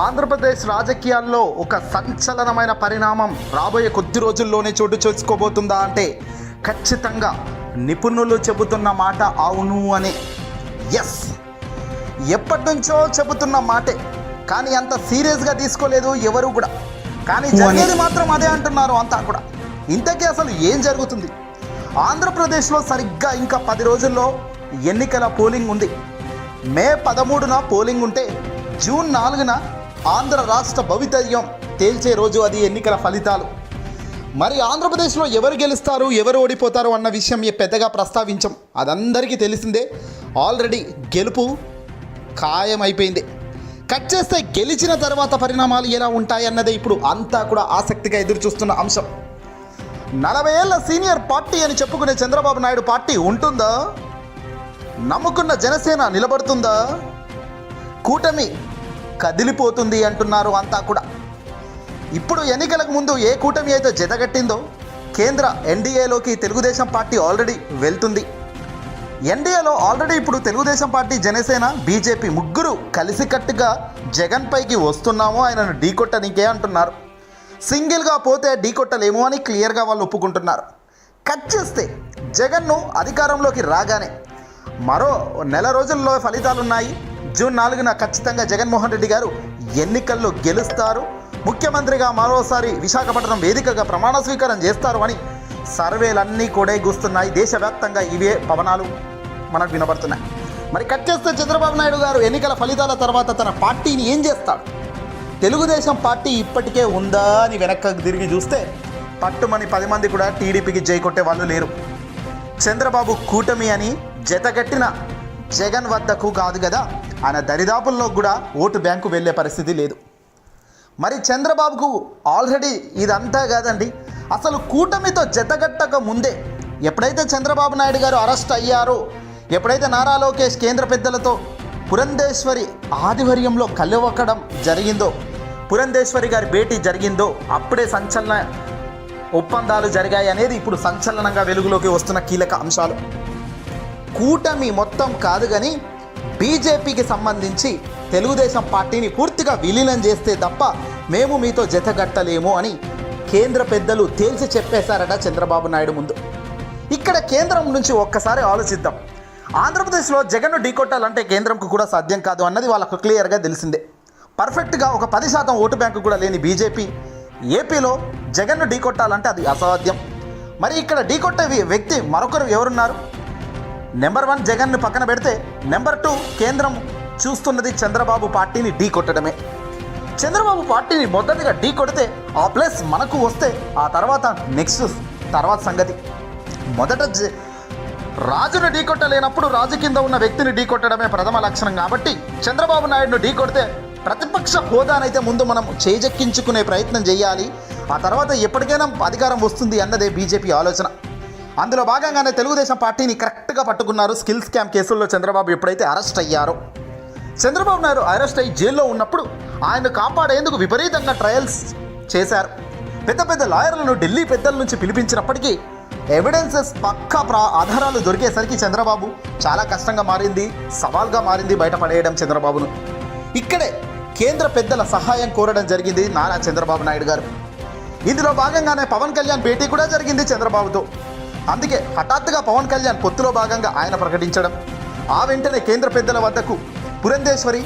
ఆంధ్రప్రదేశ్ రాజకీయాల్లో ఒక సంచలనమైన పరిణామం రాబోయే కొద్ది రోజుల్లోనే చోటు చేసుకోబోతుందా అంటే ఖచ్చితంగా నిపుణులు చెబుతున్న మాట అవును అని. ఎస్ ఎప్పటి నుంచో చెబుతున్న మాటే. కానీ అంత సీరియస్గా తీసుకోలేదు ఎవరు కూడా. కానీ జరిగేది మాత్రం అదే అంటున్నారు అంతా కూడా. ఇంతకీ అసలు ఏం జరుగుతుంది? ఆంధ్రప్రదేశ్లో సరిగ్గా ఇంకా పది రోజుల్లో ఎన్నికల పోలింగ్ ఉంది. మే పదమూడున పోలింగ్ ఉంటే జూన్ నాలుగున ఆంధ్ర రాష్ట్ర భవితవ్యం తేల్చే రోజు అది ఎన్నికల ఫలితాలు. మరి ఆంధ్రప్రదేశ్లో ఎవరు గెలుస్తారు ఎవరు ఓడిపోతారు అన్న విషయం పెద్దగా ప్రస్తావించం. అదందరికీ తెలిసిందే ఆల్రెడీ గెలుపు ఖాయమైపోయింది. కట్ చేస్తే గెలిచిన తర్వాత పరిణామాలు ఎలా ఉంటాయన్నదే ఇప్పుడు అంతా కూడా ఆసక్తిగా ఎదురుచూస్తున్న అంశం. నలభై ఏళ్ళ సీనియర్ పార్టీ అని చెప్పుకునే చంద్రబాబు నాయుడు పార్టీ ఉంటుందా? నమ్ముకున్న జనసేన నిలబడుతుందా? కూటమి కదిలిపోతుంది అంటున్నారు అంతా కూడా. ఇప్పుడు ఎన్నికలకు ముందు ఏ కూటమి అయితే జతగట్టిందో కేంద్ర ఎన్డీఏలోకి తెలుగుదేశం పార్టీ ఆల్రెడీ వెళ్తుంది. ఎన్డీఏలో ఆల్రెడీ ఇప్పుడు తెలుగుదేశం పార్టీ జనసేన బీజేపీ ముగ్గురు కలిసికట్టుగా జగన్ పైకి వస్తున్నాము ఆయనను ఢీకొట్టనికే అంటున్నారు. సింగిల్గా పోతే ఢీకొట్టలేము అని క్లియర్గా వాళ్ళు ఒప్పుకుంటున్నారు. కట్ చేస్తే జగన్ను అధికారంలోకి రాగానే మరో నెల రోజుల్లో ఫలితాలున్నాయి. జూన్ నాలుగున ఖచ్చితంగా జగన్మోహన్ రెడ్డి గారు ఎన్నికల్లో గెలుస్తారు. ముఖ్యమంత్రిగా మరోసారి విశాఖపట్నం వేదికగా ప్రమాణ స్వీకారం చేస్తారు అని సర్వేలన్నీ కూడా గుస్తున్నాయి దేశవ్యాప్తంగా ఇవే పవనాలు. మనకు వినబడుతున్నాయి. మరి కట్ చేస్తే చంద్రబాబు నాయుడు గారు ఎన్నికల ఫలితాల తర్వాత తన పార్టీని ఏం చేస్తాడు? తెలుగుదేశం పార్టీ ఇప్పటికే ఉందా అని వెనక్కి తిరిగి చూస్తే పట్టుమని పది మంది కూడా టీడీపీకి జై కొట్టే వాళ్ళు లేరు. చంద్రబాబు కూటమి అని జతగట్టిన జగన్ వద్దకు కాదు కదా ఆయన దరిదాపుల్లో కూడా ఓటు బ్యాంకు వెళ్ళే పరిస్థితి లేదు. మరి చంద్రబాబుకు ఆల్రెడీ ఇదంతా కాదండి. అసలు కూటమితో జతగట్టక ముందే ఎప్పుడైతే చంద్రబాబు నాయుడు గారు అరెస్ట్ అయ్యారో ఎప్పుడైతే నారా లోకేష్ కేంద్ర పెద్దలతో పురంధేశ్వరి ఆధ్వర్యంలో కలవకడం జరిగిందో పురంధేశ్వరి గారి భేటీ జరిగిందో అప్పుడే సంచలన ఒప్పందాలు జరిగాయి అనేది ఇప్పుడు సంచలనంగా వెలుగులోకి వస్తున్న కీలక అంశాలు. కూటమి మొత్తం కాదు కానీ బీజేపీకి సంబంధించి తెలుగుదేశం పార్టీని పూర్తిగా విలీనం చేస్తే తప్ప మేము మీతో జతగట్టలేము అని కేంద్ర పెద్దలు తేల్చి చెప్పేశారట చంద్రబాబు నాయుడు ముందు. ఇక్కడ కేంద్రం నుంచి ఒక్కసారి ఆలోచిద్దాం. ఆంధ్రప్రదేశ్లో జగన్ను ఢీకొట్టాలంటే కేంద్రంకు కూడా సాధ్యం కాదు అన్నది వాళ్ళకు క్లియర్గా తెలిసిందే. పర్ఫెక్ట్గా ఒక పది శాతం ఓటు బ్యాంకు కూడా లేని బీజేపీ ఏపీలో జగన్ను ఢీకొట్టాలంటే అది అసాధ్యం. మరి ఇక్కడ ఢీకొట్టే వ్యక్తి మరొకరు ఎవరున్నారు? నెంబర్ వన్ జగన్ను పక్కన పెడితే నెంబర్ టూ కేంద్రం చూస్తున్నది చంద్రబాబు పార్టీని ఢీ కొట్టడమే. చంద్రబాబు పార్టీని మొదటిగా ఢీ కొడితే ఆ ప్లేస్ మనకు వస్తే ఆ తర్వాత నెక్స్ట్ తర్వాత సంగతి. మొదట జ- రాజును ఢీ కొట్టలేనప్పుడు రాజు కింద ఉన్న వ్యక్తిని ఢీ కొట్టడమే ప్రథమ లక్షణం కాబట్టి చంద్రబాబు నాయుడును ఢీ కొడితే ప్రతిపక్ష హోదానైతే ముందు మనం చేజెక్కించుకునే ప్రయత్నం చేయాలి. ఆ తర్వాత ఎప్పటికైనా అధికారం వస్తుంది అన్నదే బీజేపీ ఆలోచన. అందులో భాగంగానే తెలుగుదేశం పార్టీని కరెక్ట్గా పట్టుకున్నారు స్కిల్ స్కామ్ కేసుల్లో చంద్రబాబు ఎప్పుడైతే అరెస్ట్ అయ్యారో. చంద్రబాబు నాయుడు అరెస్ట్ అయ్యి జైల్లో ఉన్నప్పుడు ఆయన కాపాడేందుకు విపరీతంగా ట్రయల్స్ చేశారు. పెద్ద పెద్ద లాయర్లను ఢిల్లీ పెద్దల నుంచి పిలిపించినప్పటికీ ఎవిడెన్సెస్ పక్కా ప్రా ఆధారాలు దొరికేసరికి చంద్రబాబు చాలా కష్టంగా మారింది సవాల్గా మారింది బయటపడేయడం చంద్రబాబును. ఇక్కడే కేంద్ర పెద్దల సహాయం కోరడం జరిగింది నారా చంద్రబాబు నాయుడు గారు. ఇందులో భాగంగానే పవన్ కళ్యాణ్ భేటీ కూడా జరిగింది చంద్రబాబుతో. అందుకే హఠాత్తుగా పవన్ కళ్యాణ్ పొత్తులో భాగంగా ఆయన ప్రకటించడం. ఆ వెంటనే కేంద్ర పెద్దల వద్దకు పురంధేశ్వరి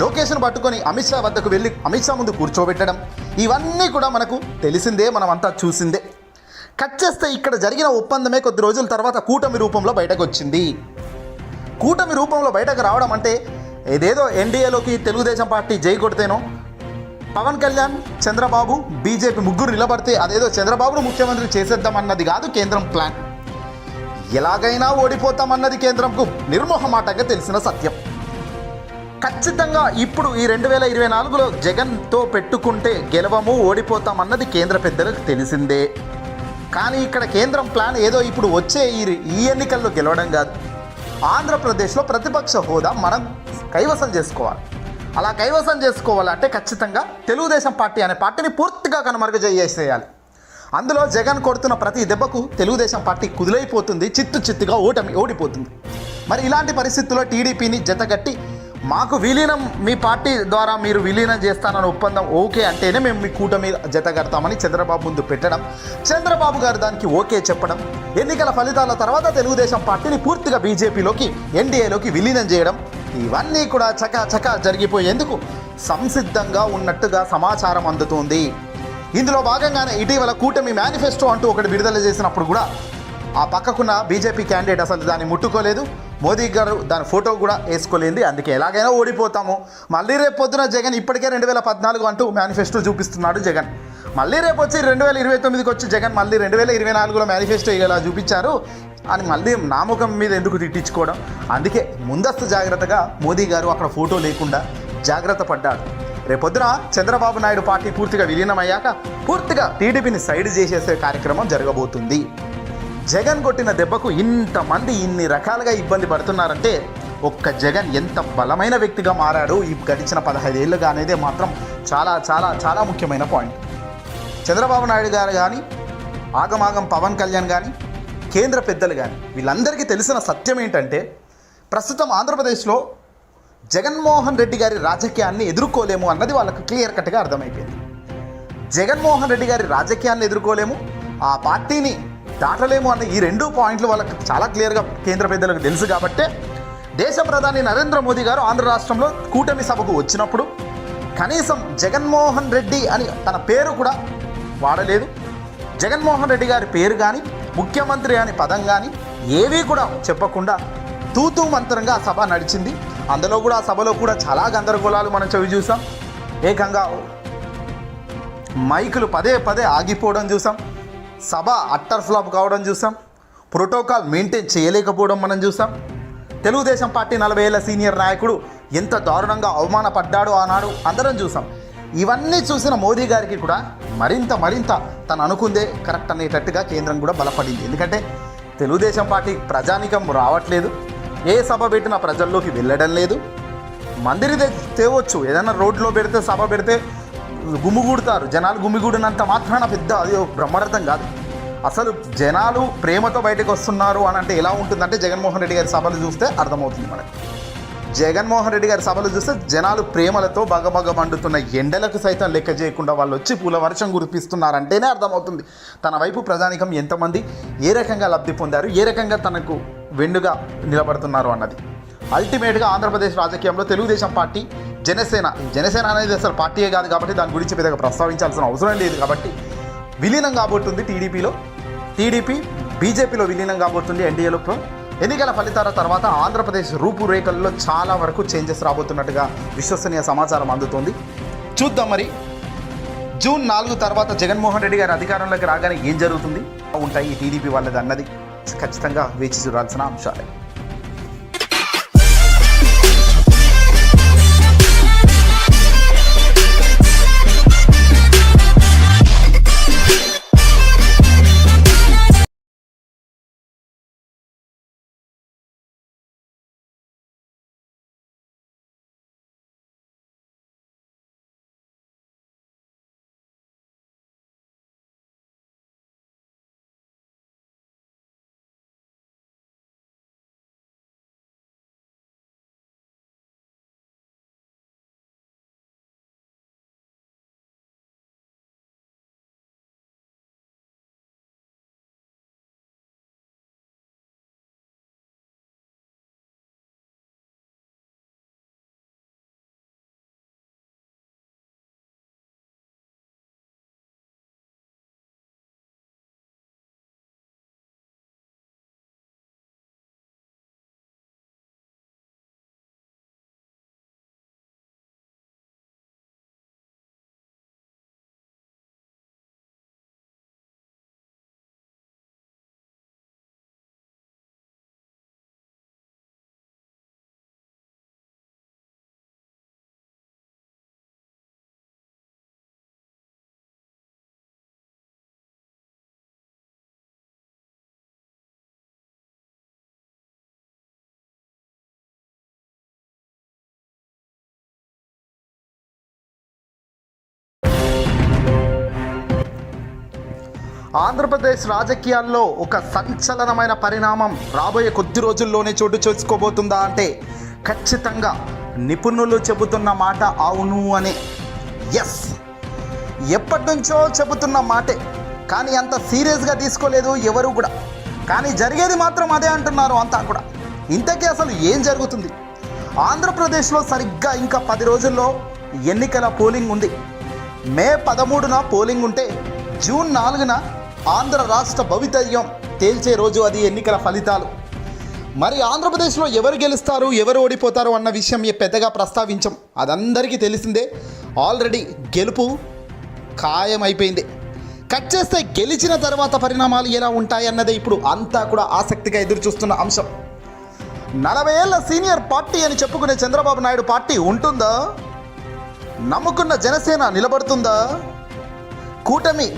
లోకేష్ను పట్టుకొని అమిత్ షా వద్దకు వెళ్ళి అమిత్ షా ముందు కూర్చోబెట్టడం. ఇవన్నీ కూడా మనకు తెలిసిందే మనమంతా చూసిందే. కట్ చేస్తే ఇక్కడ జరిగిన ఒప్పందమే కొద్ది రోజుల తర్వాత కూటమి రూపంలో బయటకు వచ్చింది కూటమి రూపంలో బయటకు రావడం అంటే ఏదేదో ఎన్డీఏలోకి తెలుగుదేశం పార్టీ జై కొడితేనో పవన్ కళ్యాణ్ చంద్రబాబు బీజేపీ ముగ్గురు నిలబడితే అదేదో చంద్రబాబును ముఖ్యమంత్రి చేసేద్దామన్నది కాదు కేంద్రం ప్లాన్. ఎలాగైనా ఓడిపోతామన్నది కేంద్రంకు నిర్మోహమాటంగా తెలిసిన సత్యం. ఖచ్చితంగా ఇప్పుడు ఈ రెండు వేల ఇరవై నాలుగులో జగన్తో పెట్టుకుంటే గెలవము ఓడిపోతామన్నది కేంద్ర పెద్దలకు తెలిసిందే. కానీ ఇక్కడ కేంద్రం ప్లాన్ ఏదో ఇప్పుడు వచ్చే ఈ ఈ ఎన్నికల్లో గెలవడం కాదు. ఆంధ్రప్రదేశ్లో ప్రతిపక్ష హోదా మనం కైవసం చేసుకోవాలి. అలా కైవసం చేసుకోవాలంటే ఖచ్చితంగా తెలుగుదేశం పార్టీ అనే పార్టీని పూర్తిగా కనుమరుగు చేసేయాలి అందులో జగన్ కొడుతున్న ప్రతి దెబ్బకు తెలుగుదేశం పార్టీ కుదిలైపోతుంది చిత్తు చిత్తుగా ఓటమి ఓడిపోతుంది. మరి ఇలాంటి పరిస్థితుల్లో టీడీపీని జతగట్టి మాకు విలీనం మీ పార్టీ ద్వారా మీరు విలీనం చేస్తానని ఒప్పందం ఓకే అంటేనే మేము మీ కూటమి జతగడతామని చంద్రబాబు ముందు పెట్టడం చంద్రబాబు గారు దానికి ఓకే చెప్పడం ఎన్నికల ఫలితాల తర్వాత తెలుగుదేశం పార్టీని పూర్తిగా బీజేపీలోకి ఎన్డీఏలోకి విలీనం చేయడం ఇవన్నీ కూడా చకా చకా జరిగిపోయేందుకు సంసిద్ధంగా ఉన్నట్టుగా సమాచారం అందుతుంది. ఇందులో భాగంగానే ఇటీవల కూటమి మేనిఫెస్టో అంటూ ఒకటి విడుదల చేసినప్పుడు కూడా ఆ పక్కకున్న బీజేపీ క్యాండిడేట్ అసలు దాన్ని ముట్టుకోలేదు. మోదీ గారు దాని ఫోటో కూడా వేసుకోలేదు. అందుకే ఎలాగైనా ఓడిపోతాము. మళ్ళీ రేపు పొద్దున జగన్ ఇప్పటికే రెండు వేల పద్నాలుగు అంటూ మేనిఫెస్టో చూపిస్తున్నాడు జగన్. మళ్ళీ రేపు వచ్చి రెండు వేల ఇరవై తొమ్మిదికి వచ్చి జగన్ మళ్ళీ రెండు వేల ఇరవై నాలుగులో మేనిఫెస్టో ఇలా చూపించారు. అని మళ్ళీ నామకం మీద ఎందుకు తిట్టించుకోవడం? అందుకే ముందస్తు జాగ్రత్తగా మోదీ గారు అక్కడ ఫోటో లేకుండా జాగ్రత్త పడ్డాడు రేపొద్దున చంద్రబాబు నాయుడు పార్టీ పూర్తిగా విలీనమయ్యాక పూర్తిగా టీడీపీని సైడ్ చేసేసే కార్యక్రమం జరగబోతుంది. జగన్ కొట్టిన దెబ్బకు ఇంతమంది ఇన్ని రకాలుగా ఇబ్బంది పడుతున్నారంటే ఒక్క జగన్ ఎంత బలమైన వ్యక్తిగా మారాడు ఈ గడిచిన పదహైదేళ్ళుగా అనేది మాత్రం చాలా చాలా చాలా ముఖ్యమైన పాయింట్. చంద్రబాబు నాయుడు గారు కానీ ఆగమాగం పవన్ కళ్యాణ్ కానీ కేంద్ర పెద్దలు కానీ వీళ్ళందరికీ తెలిసిన సత్యం ఏంటంటే ప్రస్తుతం ఆంధ్రప్రదేశ్లో జగన్మోహన్ రెడ్డి గారి రాజకీయాన్ని ఎదుర్కోలేము అన్నది వాళ్ళకు క్లియర్ కట్గా అర్థమైపోయింది. జగన్మోహన్ రెడ్డి గారి రాజకీయాన్ని ఎదుర్కోలేము ఆ పార్టీని దాటలేము అన్న ఈ రెండు పాయింట్లు వాళ్ళకి చాలా క్లియర్గా కేంద్ర పెద్దలకు తెలుసు కాబట్టే దేశ ప్రధాని నరేంద్ర మోదీ గారు ఆంధ్ర రాష్ట్రంలో కూటమి సభకు వచ్చినప్పుడు కనీసం జగన్మోహన్ రెడ్డి అని తన పేరు కూడా వాడలేదు. జగన్మోహన్ రెడ్డి గారి పేరు కానీ ముఖ్యమంత్రి అని పదం కానీ ఏవీ కూడా చెప్పకుండా తూతూ మంత్రంగా సభ నడిచింది. అందులో కూడా సభలో కూడా చాలా గందరగోళాలు మనం చవి చూసాం. ఏకంగా మైకులు పదే పదే ఆగిపోవడం చూసాం. సభ అట్టర్ ఫ్లాప్ కావడం చూసాం. ప్రోటోకాల్ మెయింటైన్ చేయలేకపోవడం మనం చూసాం. తెలుగుదేశం పార్టీ నలభై ఏళ్ళ సీనియర్ నాయకుడు ఎంత దారుణంగా అవమానపడ్డాడు ఆనాడు అందరం చూసాం. ఇవన్నీ చూసిన మోదీ గారికి కూడా మరింత మరింత తను అనుకుందే కరెక్ట్ అనేటట్టుగా కేంద్రం కూడా బలపడింది. ఎందుకంటే తెలుగుదేశం పార్టీ ప్రజానికం రావట్లేదు. ఏ సభ పెట్టినా ప్రజల్లోకి వెళ్ళడం లేదు. మందిరి తేవచ్చు. ఏదైనా రోడ్లో పెడితే సభ పెడితే గుమ్మిగూడతారు జనాలు గుమ్మిగూడినంత మాత్రాన పెద్ద అది బ్రహ్మరథం కాదు. అసలు జనాలు ప్రేమతో బయటకు వస్తున్నారు అని అంటే ఎలా ఉంటుందంటే జగన్మోహన్ రెడ్డి గారి సభలు చూస్తే అర్థమవుతుంది మనకి. జగన్మోహన్ రెడ్డి గారి సభలు చూస్తే జనాలు ప్రేమలతో బగబగ మండుతున్న ఎండలకు సైతం లెక్క చేయకుండా వాళ్ళు వచ్చి పూల వర్షం కురిపిస్తున్నారంటేనే అర్థమవుతుంది. తన వైపు ప్రజానికం ఎంతమంది ఏ రకంగా లబ్ధి పొందారు ఏ రకంగా తనకు వెన్నుగా నిలబడుతున్నారు అన్నది. అల్టిమేట్గా ఆంధ్రప్రదేశ్ రాజకీయంలో తెలుగుదేశం పార్టీ జనసేన జనసేన అనేది అసలు పార్టీయే కాదు కాబట్టి దాని గురించి పెద్దగా ప్రస్తావించాల్సిన అవసరం లేదు కాబట్టి విలీనం కాబోతుంది టీడీపీలో. టీడీపీ బీజేపీలో విలీనం కాబోతుంది ఎన్డీఏలో. ఎన్నికల ఫలితాల తర్వాత ఆంధ్రప్రదేశ్ రూపురేఖల్లో చాలా వరకు చేంజెస్ రాబోతున్నట్టుగా విశ్వసనీయ సమాచారం అందుతోంది. చూద్దాం మరి. జూన్ నాలుగు తర్వాత జగన్మోహన్ రెడ్డి గారి అధికారంలోకి రాగానే ఏం జరుగుతుంది? ఉంటాయి టీడీపీ వాళ్ళది అన్నది. ఖచ్చితంగా వేచి చూడాల్సిన అంశాలే. ఆంధ్రప్రదేశ్ రాజకీయాల్లో ఒక సంచలనమైన పరిణామం రాబోయే కొద్ది రోజుల్లోనే చోటు చేసుకోబోతుందా అంటే ఖచ్చితంగా నిపుణులు చెబుతున్న మాట అవును అని. ఎస్ ఎప్పటి నుంచో చెబుతున్న మాటే. కానీ అంత సీరియస్గా తీసుకోలేదు ఎవరు కూడా. కానీ జరిగేది మాత్రం అదే అంటున్నారు అంతా కూడా. ఇంతకీ అసలు ఏం జరుగుతుంది? ఆంధ్రప్రదేశ్లో సరిగ్గా ఇంకా పది రోజుల్లో ఎన్నికల పోలింగ్ ఉంది. మే పదమూడున పోలింగ్ ఉంటే జూన్ నాలుగున ఆంధ్ర రాష్ట్ర భవితవ్యం తేల్చే రోజు అది ఎన్నికల ఫలితాలు. మరి ఆంధ్రప్రదేశ్లో ఎవరు గెలుస్తారు ఎవరు ఓడిపోతారు అన్న విషయం పెద్దగా ప్రస్తావించం. అదందరికీ తెలిసిందే ఆల్రెడీ గెలుపు ఖాయమైపోయింది. కట్ చేస్తే గెలిచిన తర్వాత పరిణామాలు ఎలా ఉంటాయన్నదే ఇప్పుడు అంతా కూడా ఆసక్తిగా ఎదురుచూస్తున్న అంశం. నలభై ఏళ్ళ సీనియర్ పార్టీ అని చెప్పుకునే చంద్రబాబు నాయుడు పార్టీ ఉంటుందా? నమ్ముకున్న జనసేన నిలబడుతుందా? కూటమి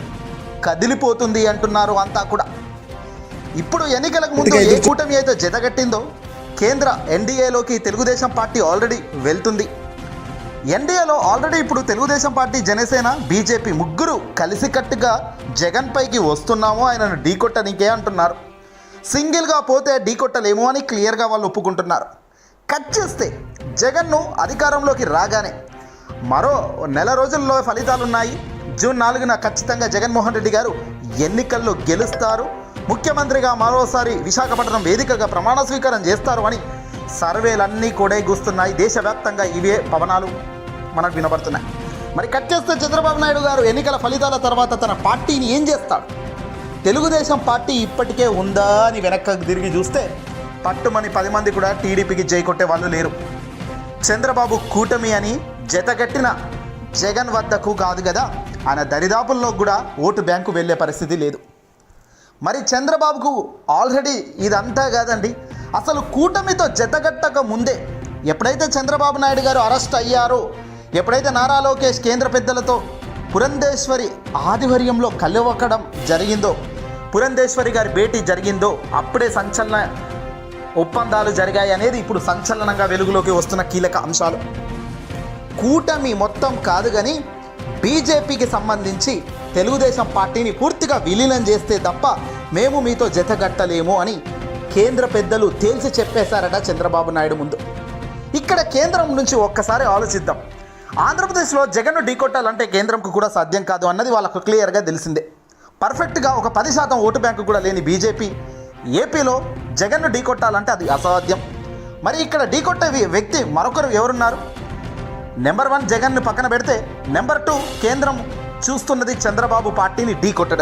కదిలిపోతుంది అంటున్నారు అంతా కూడా. ఇప్పుడు ఎన్నికలకు ముందు ఏ కూటమి అయితే జతగట్టిందో కేంద్ర ఎన్డీఏలోకి తెలుగుదేశం పార్టీ ఆల్రెడీ వెళ్తుంది. ఎన్డీఏలో ఆల్రెడీ ఇప్పుడు తెలుగుదేశం పార్టీ జనసేన బీజేపీ ముగ్గురు కలిసికట్టుగా జగన్ పైకి వస్తున్నాము ఆయనను ఢీకొట్టనికే అంటున్నారు. సింగిల్గా పోతే ఢీకొట్టలేము అని క్లియర్గా వాళ్ళు ఒప్పుకుంటున్నారు. కట్ చేస్తే జగన్ను అధికారంలోకి రాగానే మరో నెల రోజుల్లో ఫలితాలు ఉన్నాయి జూన్ నాలుగున ఖచ్చితంగా జగన్మోహన్ రెడ్డి గారు ఎన్నికల్లో గెలుస్తారు. ముఖ్యమంత్రిగా మరోసారి విశాఖపట్నం వేదికగా ప్రమాణ స్వీకారం చేస్తారు అని సర్వేలన్నీ కూడా గుస్తున్నాయి దేశవ్యాప్తంగా ఇవే పవనాలు మనకు వినబడుతున్నాయి. మరి కట్ చేస్తే చంద్రబాబు నాయుడు గారు ఎన్నికల ఫలితాల తర్వాత తన పార్టీని ఏం చేస్తాడు? తెలుగుదేశం పార్టీ ఇప్పటికే ఉందా అని వెనక్కి తిరిగి చూస్తే పట్టుమని పది మంది కూడా టీడీపీకి జై కొట్టే వాళ్ళు లేరు. చంద్రబాబు కూటమి అని జతగట్టిన జగన్ వద్దకు కాదు కదా? ఆయన దరిదాపుల్లో కూడా ఓటు బ్యాంకు వెళ్ళే పరిస్థితి లేదు. మరి చంద్రబాబుకు ఆల్రెడీ ఇదంతా కాదండి. అసలు కూటమితో జతగట్టక ముందే ఎప్పుడైతే చంద్రబాబు నాయుడు గారు అరెస్ట్ అయ్యారో ఎప్పుడైతే నారా లోకేష్ కేంద్ర పెద్దలతో పురంధేశ్వరి ఆధ్వర్యంలో కలవకడం జరిగిందో పురంధేశ్వరి గారి భేటీ జరిగిందో అప్పుడే సంచలన ఒప్పందాలు జరిగాయి అనేది ఇప్పుడు సంచలనంగా వెలుగులోకి వస్తున్న కీలక అంశాలు. కూటమి మొత్తం కాదు కానీ బీజేపీకి సంబంధించి తెలుగుదేశం పార్టీని పూర్తిగా విలీనం చేస్తే తప్ప మేము మీతో జతగట్టలేము అని కేంద్ర పెద్దలు తేల్చి చెప్పేశారట చంద్రబాబు నాయుడు ముందు. ఇక్కడ కేంద్రం నుంచి ఒక్కసారి ఆలోచిద్దాం. ఆంధ్రప్రదేశ్లో జగన్ను ఢీకొట్టాలంటే కేంద్రంకు కూడా సాధ్యం కాదు అన్నది వాళ్ళకు క్లియర్గా తెలిసిందే. పర్ఫెక్ట్గా ఒక పది శాతం ఓటు బ్యాంకు కూడా లేని బీజేపీ ఏపీలో జగన్ను ఢీకొట్టాలంటే అది అసాధ్యం. మరి ఇక్కడ ఢీకొట్టే వ్యక్తి మరొకరు ఎవరున్నారు? నెంబర్ వన్ జగన్ను పక్కన పెడితే నెంబర్ టూ కేంద్రం చూస్తున్నది చంద్రబాబు పార్టీని ఢీ కొట్టడం.